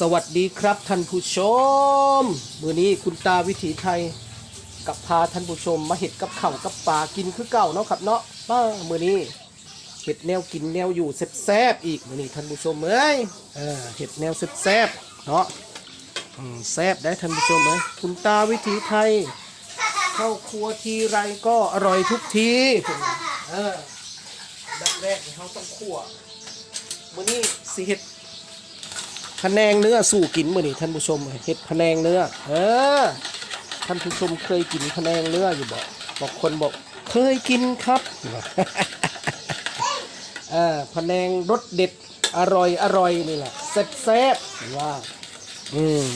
สวัสดีครับท่านผู้ชม มือนี้คุณตาวิถีไทยกับพาท่านผู้ชม มาเห็ดกับข้าวกับปลากินคือเก่าเนาะครับเนาะป้ามือนี้เห็ดแนวกินแนวอยู่แซ่บๆอีกมือนี้ท่านผู้ชมเอ้ยเออเห็ดแนวแซ่บๆเนาะอืมแซ่บได้ท่านผู้ชมเอ้ยคุณตาวิถีไทย เข้าครัวทีไรก็อร่อยทุกทีเออดับแรกเขาต้องคั่วมือนี้สิเห็ด พนงเนื้อสู่กินมื้อนี้ท่านผู้ชมเห็ดพนงเนื้อ เออ ท่านผู้ชมเคยกินพนงเนื้ออยู่บ่บอกคนบอกเคยกินครับเออพนงรสเด็ดอร่อยอร่อยนี่แหละแซ่บแซ่บๆว่าอืม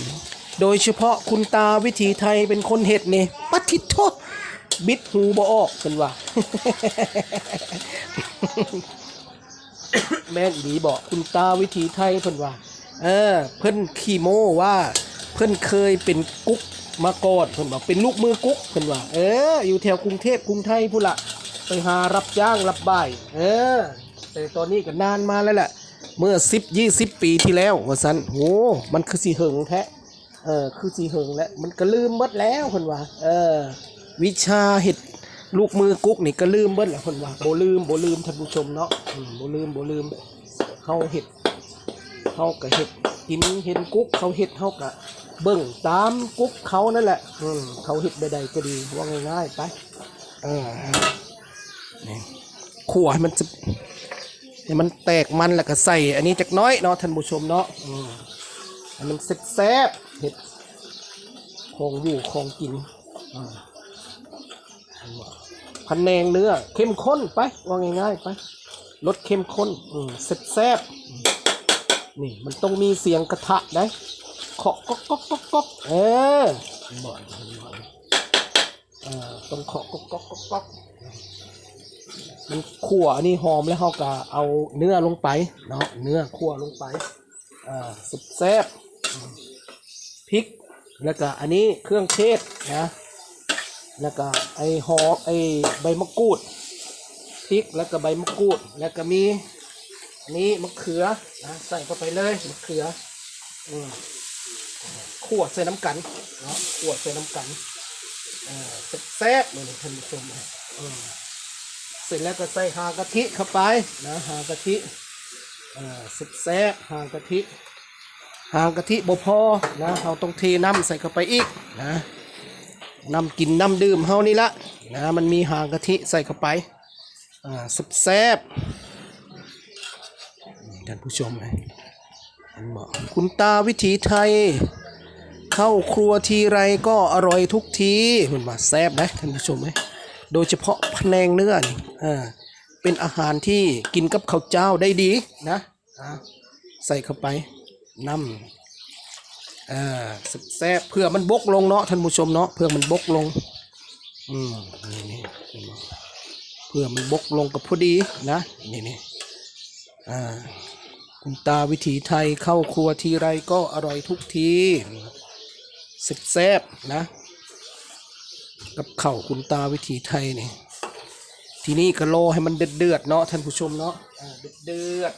โดยเฉพาะคุณตาวิถีไทยเป็นคนเห็ดนี่ปัทิโทบิดหูบ่ออกเป็นว่าแม่นอีดีบอกคุณตาวิถีไทยเพิ่นว่า เออ เพิ่นขี้โม้ว่า เพิ่นเคยเป็นกุ๊กมาก่อนเพิ่นบอกเป็นลูกมือกุ๊กเพิ่นว่า เออ อยู่แถวกรุงเทพกรุงไทยพุ่นละไปหารับจ้างรับบ่ายเออ แต่ตอนนี้ก็นานมาแล้วแหละเมื่อ10 20ปีที่แล้วว่าซั่นโหมันคือสิเหิงแท้เออคือสิเหิงแล้วมันก็ลืมหมดแล้วเพิ่นว่า เออ วิชาเห็ดลูกมือกุ๊กนี่ก็ลืมเบิดแล้วเพิ่นว่าโบลืมโบลืมท่านผู้ชมเนาะอืมบ่ลืมโบลืมเฮาเห็ด เขาก็เห็ดกินเห็นกุ๊กเขาเห็ดเขาก็เบิ่งตามกุ๊กเขานั่นแหละอืมเขาเห็ดใดๆก็ดีว่าง่ายๆไปเออนี่ขั่วให้มันจะให้มันแตกมันแล้วก็ใส่ อันนี้จักน้อยเนาะท่านผู้ชมเนาะอืมให้มันแซ่บๆเห็ดของอยู่ของกินอ่าพันแนงเนื้อเข้มข้นไปว่าง่ายๆไปรสเข้มข้นอืมแซ่บๆ นี่มันต้องมีเสียงกระทะนะเคาะก๊อกก๊อกก๊อกก๊อกเออบ่อยบ่อยเออต้องเคาะก๊อกก๊อกก๊อกก๊อกมันขั่วอันนี้หอมแล้วเขาก็เอาเนื้อลงไปเนาะเนื้อขั่วลงไปอ่าสุดแซ่บพริกแล้วก็อันนี้เครื่องเทศนะแล้วก็ไอหอมไอใบมะกรูดพริกแล้วก็ใบมะกรูดแล้วก็มี อันนี้มะเขือนะใส่เข้าไปเลยมะเขืออืมขวดใส่น้ำกันเนาะขวดใส่น้ำกันเออแซ่บๆเลยท่านผู้ชมอืมเสร็จแล้วก็ใส่หางกะทิเข้าไปนะหางกะทิเออแซ่บๆหางกะทิหางกะทิบ่พอนะเราต้องเทน้ำใส่เข้าไปอีกนะน้ำกินน้ำดื่มเฮานี่ละนะมันมีหางกะทิใส่เข้าไปอ่าแซ่บๆ ท่านผู้ชมนะเห็นบอกคุณตาวิถีไทย เข้าครัวทีไรก็อร่อยทุกทีมันมาแซ่บนะท่านผู้ชมไหมโดยเฉพาะพแนงเนื้อนี่อ่าเป็นอาหารที่กินกับข้าวเจ้าได้ดีนะอ่าใส่เข้าไปน้ำอ่าแซ่บเพื่อมันบกลงเนาะท่านผู้ชมเนาะเพื่อมันบกลงอืมนี่นี่เพื่อมันบกลงกับพอดีนะนี่นี่อ่า คุณตาวิถีไทยเข้าครัวทีไรก็อร่อยทุกทีสิบแซบนะ กับเข่าวคุณตาวิถีไทยนี่ ทีนี้ก็โลให้มันเดือดเดือดเนาะท่านผู้ชมเนาะเดือดเดือด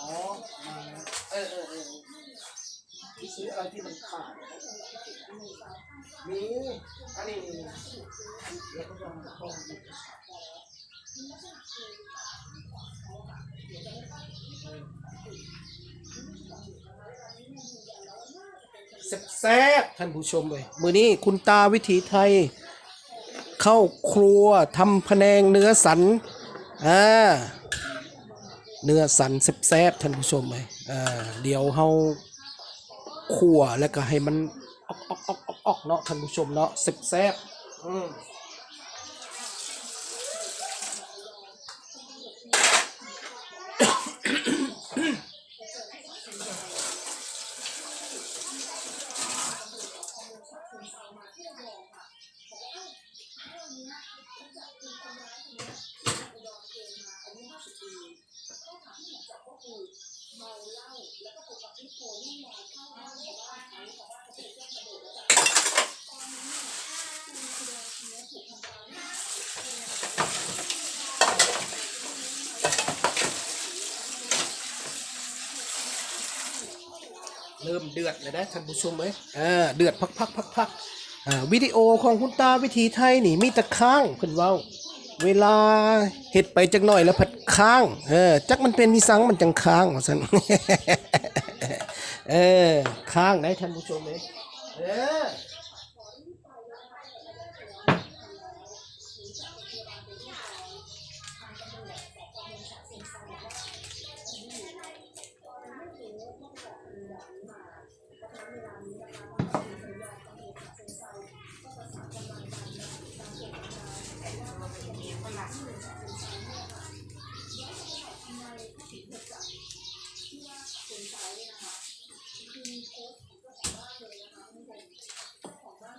อ๋อมาเออเออเออที่ซื้ออะไรที่มันขาดมีอันนี้นี่เดี๋ยวก็จะมาต้มแซ่บท่านผู้ชมเลยมือนี้คุณตาวิถีไทย เข้าครัวทำพะแนงเนื้อสันอ่า เนื้อสันแซ่บๆท่านผู้ชมเลยอ่าเดี๋ยวเฮาขั่วแล้วก็ให้มันออกออกออกออกอกเนาะท่านผู้ชมเนาะแซ่บๆอืม เดือดเลยนะท่านผู้ชมเอ้ยเออเดือดพักพักพักพักอ่าวิดีโอของคุณตาวิธีไทยนี่มีตะค้างเพิ่นเว้า เวลาเห็ดไปจักหน่อยแล้วผัดค้างเออจักมันเป็นนิสังมันจังค้างว่าซั่น เออค้างได้ท่านผู้ชมเอ้ยเออ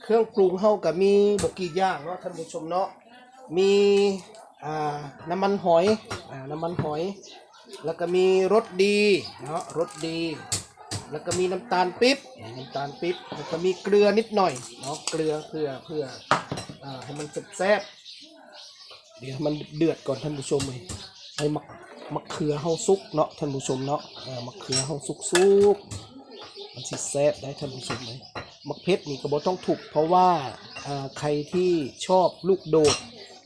เครื่องปรุงเฮากับมีบกี่อย่างเนาะท่านผู้ชมเนาะมีอ่าน้ำมันหอยอ่าน้ำมันหอย แล้วก็มีรสดีเนาะรสดี แล้วก็มีน้ำตาลปิ๊บน้ำตาลปิ๊บแล้วก็มีเกลือนิดหน่อยเนาะเกลือเพื่อเพื่ออ่าให้มันแซ่บเดี๋ยวมันเดือดก่อนท่านผู้ชมเลยให้มะมะเขือเฮาสุกเนาะท่านผู้ชมเนาะอ่ามะเขือเฮาสุกสุกมันสิแซ่บได้ท่านผู้ชมเลย มักเพชรนี่ก็บ่ต้องถูกเพราะว่าใครที่ชอบลูกโดด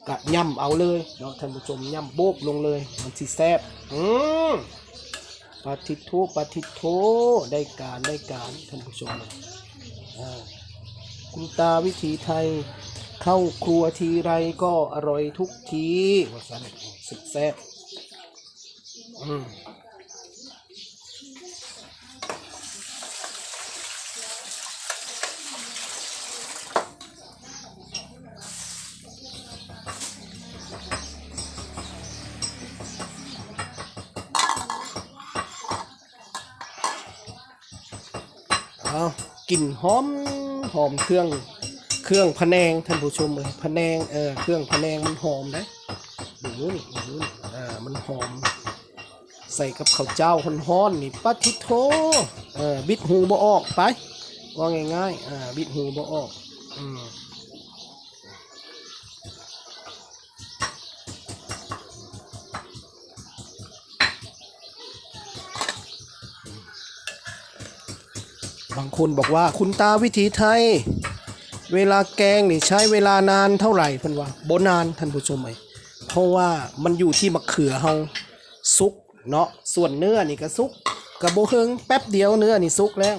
กะย่ำเอาเลยเนาะท่านผู้ชมย่ำโบกลงเลยมันสิแซ่บอืมปาทิโทปาทิโทได้การได้การท่านผู้ชมคุณตาวิถีไทยเข้าครัวทีไรก็อร่อยทุกทีว่าสันสุดแซ่บอืม กลิ่นหอมหอมเครื่องเครื่องพะแนงท่านผู้ชมเลยพะแนงเออเครื่องพะแนงมันหอมนะดูนี่ดูนี่อ่ามันหอม ใส่กับข้าวเจ้าห้อนๆนี่ปัทิโทเออบิดหูบ่ออกไปว่าง่ายๆอ่าบิดหูบ่ออกอืมางคนบอกว่าคุณตาวิถีไทย เวลาแกงนี่ใช้เวลานานเท่าไหร่เพิ่นว่าบ่นานท่านผู้ชมเอ้ยเพราะว่ามันอยู่ที่มะเขือเฮาสุกเนาะส่วนเนื้อนี่ก็สุกกระโบเฮงแป๊บเดียวเนื้อนี่สุกแล้ว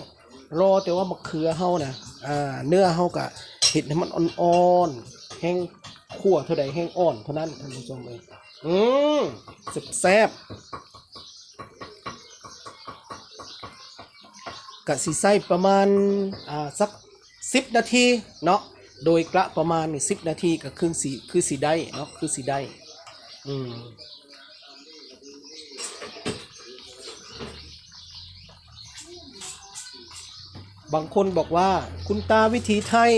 รอแต่ว่ามะเขือเฮานะอ่าเนื้อเฮาก็เห็ดให้มันอ่อนๆแห้งขั่วเท่าใดแห้งอ่อนเท่านั้นท่านผู้ชมเอ้ยอืมแซ่บ กะสิใส่ประมาณอ่าสักสิบนาทีเนาะโดยกระประมาณนี่สิบนาทีก็คือสีคือสีได้เนาะคือสีได้อืมบางคนบอกว่าคุณตาวิถีไทย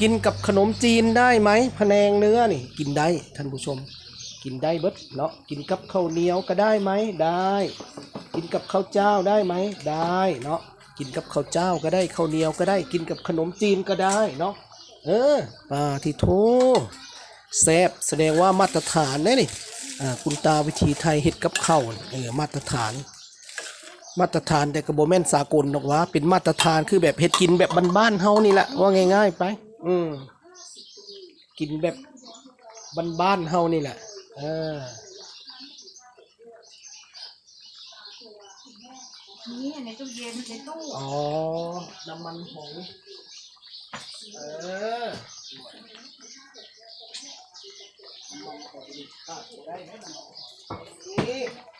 กินกับขนมจีนได้ไหมพะแนงเนื้อนี่ กินได้ท่านผู้ชม กินได้เบิดเนาะกินกับข้าวเหนียวก็ได้ไหมได้ กินกับข้าวเจ้าได้ไหมได้เนาะ กินกับข้าวเจ้าก็ได้ข้าวเหนียวก็ได้กินกับขนมจีนก็ได้เนาะเออปาทิโทแซบแสดงว่ามาตรฐานนะนี่คุณตาวิธีไทยเฮ็ดกับข้าวเออมาตรฐาน มาตรฐานแต่กระโบแม่นสากลหรอกว่า เป็นมาตรฐานคือแบบเฮ็ดกินแบบบ้านๆเฮานี่แหละว่าง่ายๆไป อืมกินแบบบ้านๆเฮานี่แหละเออ นี่ในตู้เย็นในตู้อ๋อ น้ำมันหอยเออน้ำมันหอยขาดไม่ได้นะน้ำมัน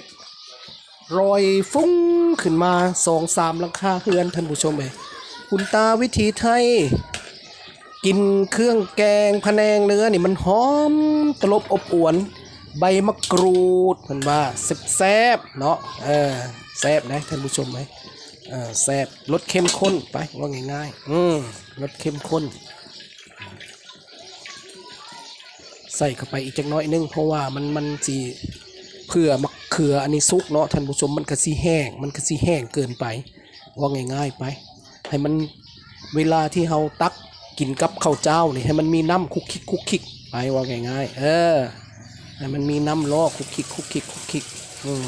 ศรอยฟุ้งขึ้นมาสองสามหลังคาเฮือนท่านผู้ชมเลยคุณตาวิถีไทย กินเครื่องแกงพะแนงเนื้อนี่มันหอมตลบอบอวน ใบมะกรูดเพิ่นว่าแซ่บๆเนาะเออแซ่บนะท่านผู้ชมไหมเออแซ่บรสเข้มข้นไปว่าง่ายๆอืมรสเข้มข้น ใส่เข้าไปอีกจักน้อยนึงเพราะว่ามันมันสี พื่อมะเขืออันนี้ซุกเนาะท่านผู้ชมมันก็สีแห้ง มันก็สีแห้งเกินไปว่าง่าย ๆไป ให้มันเวลาที่เราตักกินกับข้าวเจ้านี่ให้มันมีน้ำคุกคิกคุกคิกไปว่าง่ายๆเออให้มันมีน้ำล้อคุกคิกคุกคิกคุกคิกอืม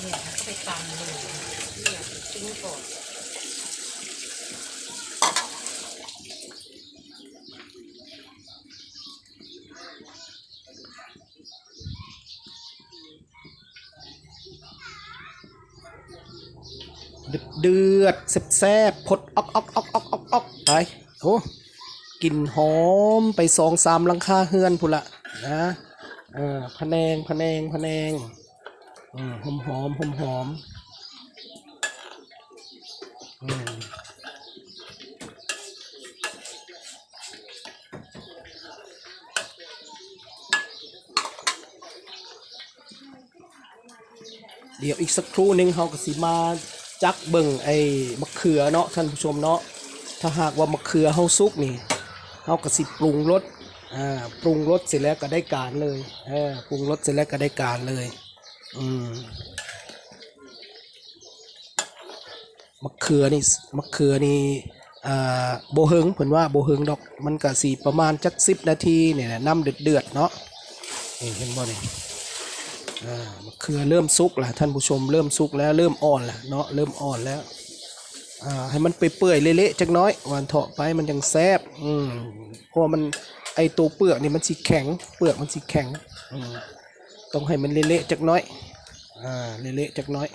เนี่ยไปตำเลยเนี่ยทิ้งก่อน เดือดเดือดแซ่บๆพดออกออกออกออกออกออกไปโอ้กลิ่นหอมไปสองสามลังคาเฮือนพุละนะเออพะแนงพะแนงพะแนงอืมหอมหอมหอมหอมอืมเดี๋ยวอีกสักครู่หนึ่งเขาก็สิมา จักเบิ่งไอ้มะเขือเนาะท่านผู้ชมเนาะถ้าหากว่ามะเขือเฮาสุกนี่เฮาก็สิปรุงรสอ่าปรุงรสเสร็จแล้วก็ได้การเลยเออปรุงรสเสร็จแล้วก็ได้การเลยอืมมะเขือนี่มะเขือนี่อ่าโบเฮิงเพิ่นว่าโบเฮิงดอกมันก็สิประมาณจักสิบนาทีเนี่ยนะน้ำเดือดเดือดๆเนาะนี่เห็นบ่นี่ มะเขือเริ่มสุกแล้วท่านผู้ชมเริ่มสุกแล้วเริ่มอ่อนแล้วเนาะเริ่มอ่อนแล้วให้มันไปเปื่อยเละๆจักน้อยหวานเถาะไปมันยังแซบอืมเพราะมันไอตัวเปลือกนี่มันสีแข็ง เปลือกมันสีแข็งอืมต้องให้มันเละๆจักน้อยอ่าเละๆจักน้อย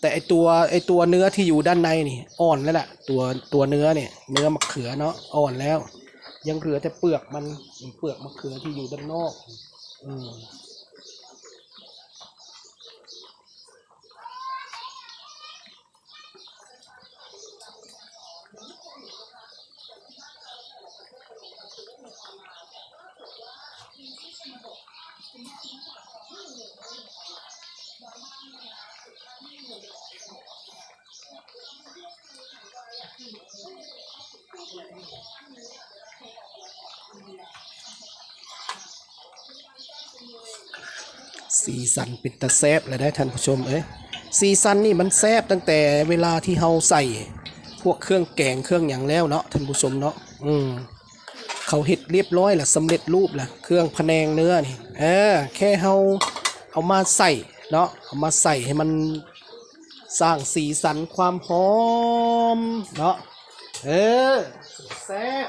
แต่ไอตัวไอตัวเนื้อที่อยู่ด้านในนี่อ่อนแล้วล่ะตัวตัวเนื้อเนี่ยเนื้อมะเขือเนาะอ่อนแล้ว ยังเหลือแต่เปลือกมันเปลือกมะเขือที่อยู่ด้านนอกอืม สันเป็นตะแซบเลยได้ท่านผู้ชมเอ้ยสีสันนี่มันแซบตั้งแต่เวลาที่เฮาใส่พวกเครื่องแกงเครื่องอย่างแล้วเนาะท่านผู้ชมเนาะอืมเขาเห็ดเรียบร้อยละสำเร็จรูปละเครื่องพแนงเนื้อนี่เออแค่เฮาเอามาใส่เนาะเอามาใส่ให้มันสร้างสีสันความหอมเนาะเออแซ่บ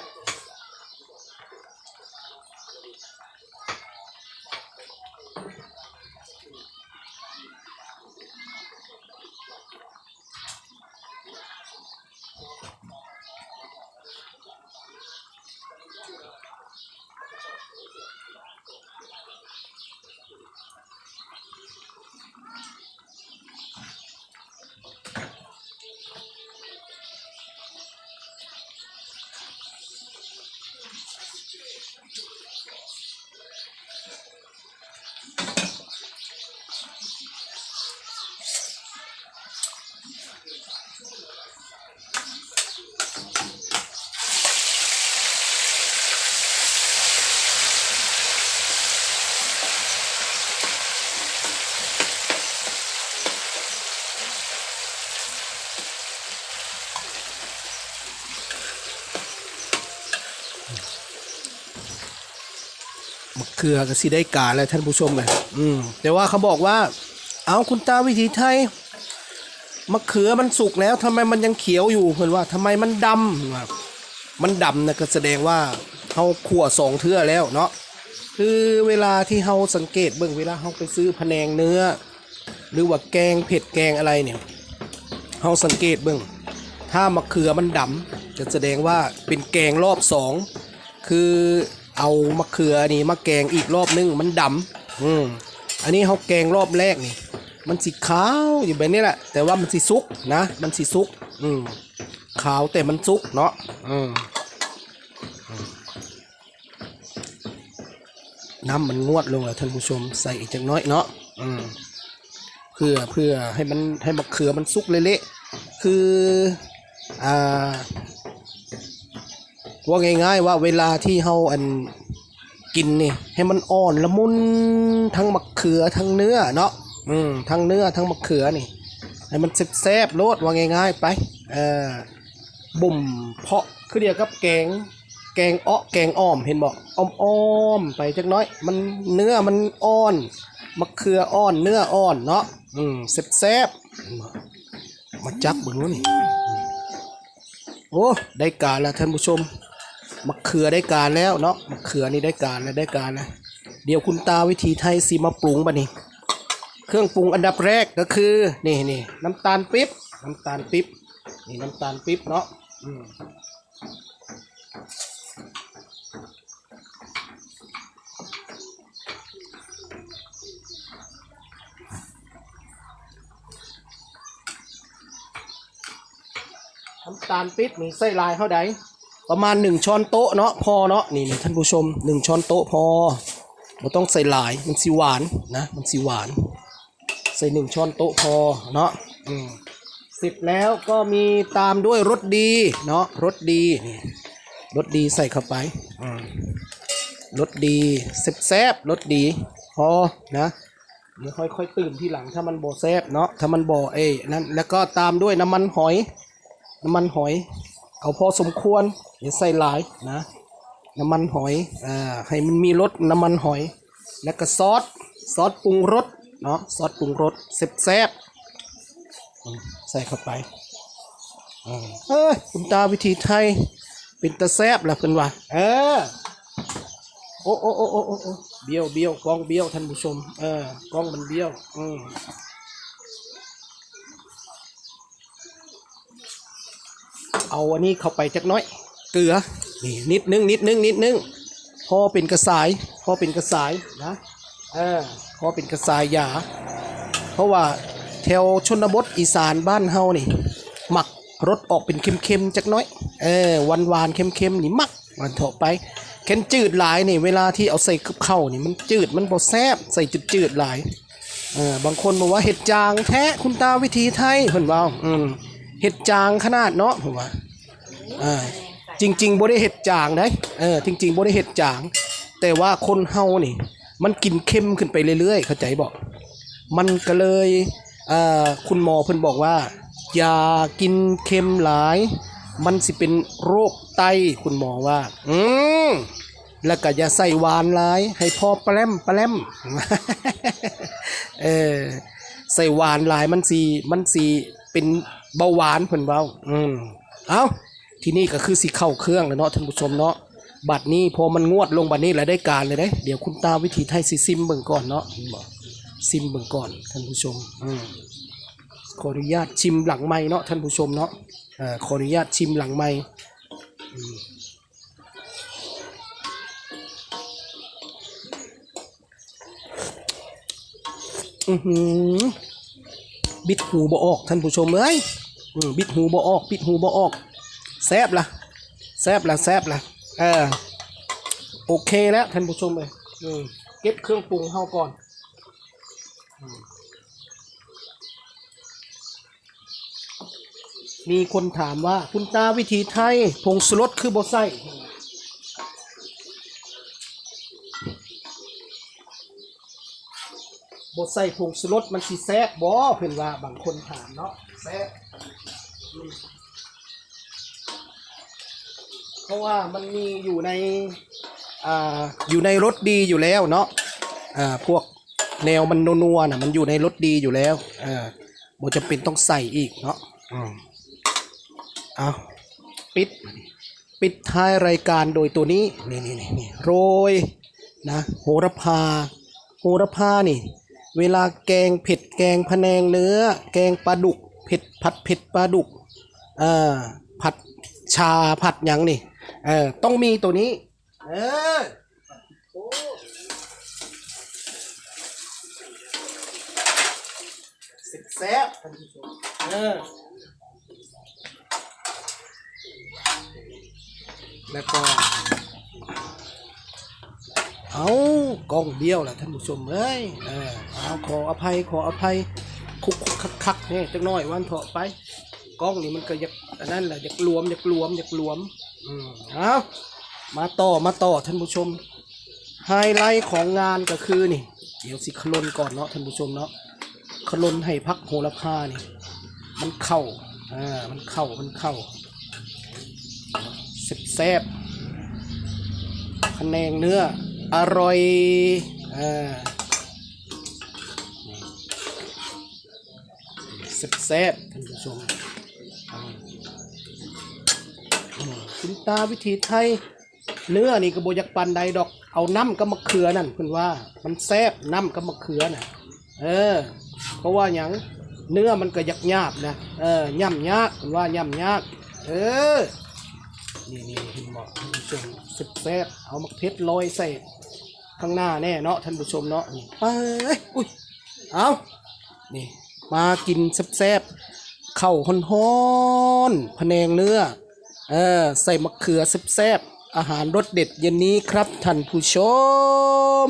คือก็สิได้การแล้วท่านผู้ชมเลยอืมแต่ว่าเขาบอกว่า เอาคุณตาวิถีไทยมะเขือมันสุกแล้วทำไมมันยังเขียวอยู่เพื่อนว่าทำไมมันดำว่ามันดำนะก็แสดงว่าเขาขั่วสองเทื่อแล้วเนาะคือเวลาที่เขาสังเกตเบิ่งเวลาเขาไปซื้อพะแนงเนื้อ หรือว่าแกงเผ็ดแกงอะไรเนี่ยเขาสังเกตเบิ่งถ้ามะเขือมันดำจะแสดงว่าเป็นแกงรอบสองคือ เอามะเขือนี่มาแกงอีกรอบนึงมันดำอืมอันนี้เขาแกงรอบแรกนี่ มันสีขาวอยู่แบบนี้แหละแต่ว่ามันสีสุกนะ มันสีสุก อืมขาวแต่มันสุกเนาะอืมน้ำมันงวดลงแล้วท่านผู้ชมใส่อีกจักน้อยเนาะอืมเพื่อเพื่อให้มันให้มะเขือมันสุกเละๆคืออ่า ว่าง่ายๆว่าเวลาที่เฮาอันกินนี่ให้มันอ่อนละมุนทั้งมะเขือทั้งเนื้อเนาะอืมทั้งเนื้อทั้งมะเขือนี่ให้มันแซ่บๆโลดว่าง่ายๆไปเออบุ่มเพาะคือเดียวกับแกงแกงอ้อแกงอ้อมเห็นบอกอ้อมๆไปจักน้อย มันเนื้อมันอ่อนมะเขืออ่อนเนื้ออ่อนเนาะอืมแซ่บๆมาจับเบิ่งนู้นนี่โอ้ ได้การแล้วท่านผู้ชม มะเขือได้การแล้วเนาะมะเขือนี่ได้การแล้วได้การแล้วเดี๋ยวคุณตาวิธีไทยสีมาปรุงบะนี่เครื่องปรุงอันดับแรกก็คือนี่นี่น้ำตาลปิ๊บน้ำตาลปิ๊บนี่น้ำตาลปิ๊บเนาะน้ำตาลปิ๊บนี่ใส่ลายเท่าใด ประมาณหนึ่งช้อนโต๊ะเนาะพอเนาะนี่นี่ท่านผู้ชมหนึ่งช้อนโต๊ะพอไม่ต้องใส่หลายมันสีหวานนะ มันสีหวาน ใส่หนึ่งช้อนโต๊ะพอเนาะอืมเสร็จแล้วก็มีตามด้วยรสดีเนาะรสดีรสดีใส่เข้าไปรสดีแซ่บๆรสดีพอนะเดี๋ยวค่อยๆตื่นที่หลังถ้ามันโบแซ่บเนาะถ้ามันโบเอ้นั่นแล้วก็ตามด้วยน้ำมันหอย น้ำมันหอย เอาพอสมควรอย่าใส่หลายนะน้ำมันหอยอ่าให้มันมีรสน้ำมันหอย แล้วก็ซอสซอสปรุงรสเนาะซอสปรุงรสแซ่บๆอืมใส่เข้าไปอเอ้ยคุณตาวิธีไทยเป็นตะแซ่บแล้วเพิ่นว่าเออโอ้โอ้โอ้โอ้โอ้โอ้เบี้ยวเบี้ยวกล้องเบี้ยวท่านผู้ชมเออกล้องมันเบี้ยวอืม เอาอันนี้เข้าไปจักหน้อย เกลือนี่นิดนึงนิดนึงนิดนึงพอเป็นกระสายพอเป็นกระสายนะเออพอเป็นกระสายยา เพราะว่าแถวชนบทอีสานบ้านเฮานี่หมักรสออกเป็นเค็มๆจักหน้อยเออหวานหวานๆเค็มๆนี่หมักมันเถอะไปเค็มจืดหลายนี่เวลาที่เอาใส่กับข้าวนี่มันจืดมันบ่แซ่บใส่จืดๆหลายเออบางคนบอกว่าเห็ดจางแท้คุณตาวิธีไทยเพิ่นว่าอืม เห็ดจางขนาดเนาะผมว่าอ่าจริงๆบ่ได้เห็ดจางได้เออจริงๆบ่ได้เห็ดจาง แต่ว่าคนเฮานี่ มันกินเค็มขึ้นไปเรื่อยๆ เข้าใจบอกมันก็เลยอ่าคุณหมอเพิ่นบอกว่า อย่ากินเค็มหลาย มันสิเป็นโรคไตคุณหมอว่า อืมแล้วก็อย่าใส่หวานหลาย ให้พอแปลมแปลมเออใส่หวานหลายมันสีมันสีเป็น เบาหวานเพิ่นเบาอืมเอาที่นี่ก็คือสีเข้าเครื่องแล้วเนาะท่านผู้ชมเนาะบัดนี้พอมันงวดลงบัดนี้แล้วได้การเลยเด้เดี๋ยวคุณตาวิธีไทยสิซิมเบิ่งก่อนเนาะเห็นบ่ซิมเบิ่งก่อนท่านผู้ชมอืมขออนุญาตชิมหลังไม้เนาะท่านผู้ชมเนาะอ่าขออนุญาตชิมหลังไม้อืมอือหือ บิดหูบ่ออกท่านผู้ชมเอ้ยบิดหูบ่ออก บิดหูบ่ออกแซบละแซบละแซบละเออโอเคแล้วท่านผู้ชมเลยเก็บเครื่องปรุงเฮาก่อนมีคนถามว่า คุณตาวิธีไทยผงสุรสคือบ่ใส่ บ่ใส่ผงสุรสมันสิแซ่บบ่เพิ่นว่าบางคนถามเนาะแซ่บอืมเพราะว่ามันมีอยู่ในอ่าอยู่ในรสดีอยู่แล้วเนาะอ่าพวกแนวมันนัวๆน่ะมันอยู่ในรสดีอยู่แล้วอ่าบ่จำเป็นต้องใส่อีกเนาะอืมเอาปิดปิดท้ายรายการโดยตัวนี้นี่นี่นี่นี่โรยนะโหระพาโหระพานี่ เวลาแกงเผ็ดแกงพะแนงเนื้อ แกงปลาดุกเผ็ดผัดเผ็ดปลาดุกอ่าผัดชาผัดหยังนี่เออต้องมีตัวนี้ เออสิบแซ่บเออแล้วก็ เอากล้องเบี้ยวแหละท่านผู้ชมเอ้ยเอาขออภัยขออภัยคุกคักคักเนี่ยจักน่อยวันเถอะไปกล้องนี่มันก็อยากนนั้นแหละอยากรวมอยากรวมอยากรวมอืมเอามาต่อมาต่อท่านผู้ชมไฮไลท์ของงานก็คือนี่ เดี๋ยวสิขลนก่อนเนาะท่านผู้ชมเนาะขลนให้พักโหระพานี่ มันเข้าอ่ามันเข้ามันเข้าแซ่บคะแนนเนื้อ อร่อยอ่าแซ่บๆท่านผู้ชมอ่าอืมคุณตาวิธีไทย เนื้อนี่กระโบอยากปันใดดอกเอาน้ำกับมะเขือนั่นเพื่อนว่า มันแซ่บน้ำกับมะเขือน่ะ เออ เพราะว่าอย่างเนื้อมันก็ยักยาบนะเออย่ำยากเพื่อนว่าย่ำยากเออนี่นี่เห็นบอกท่านผู้ชมสุดแซ่บเอามะเขือลอยใส่ ข้างหน้าแน่เนาะท่านผู้ชมเนาะนี่ไปอุ้ยเอานี่มากินแซ่บๆข้าวฮ้อนๆพะแนงเนื้อเออใส่มะเขือแซ่บๆอาหารรสเด็ดเย็นนี้ครับท่านผู้ชม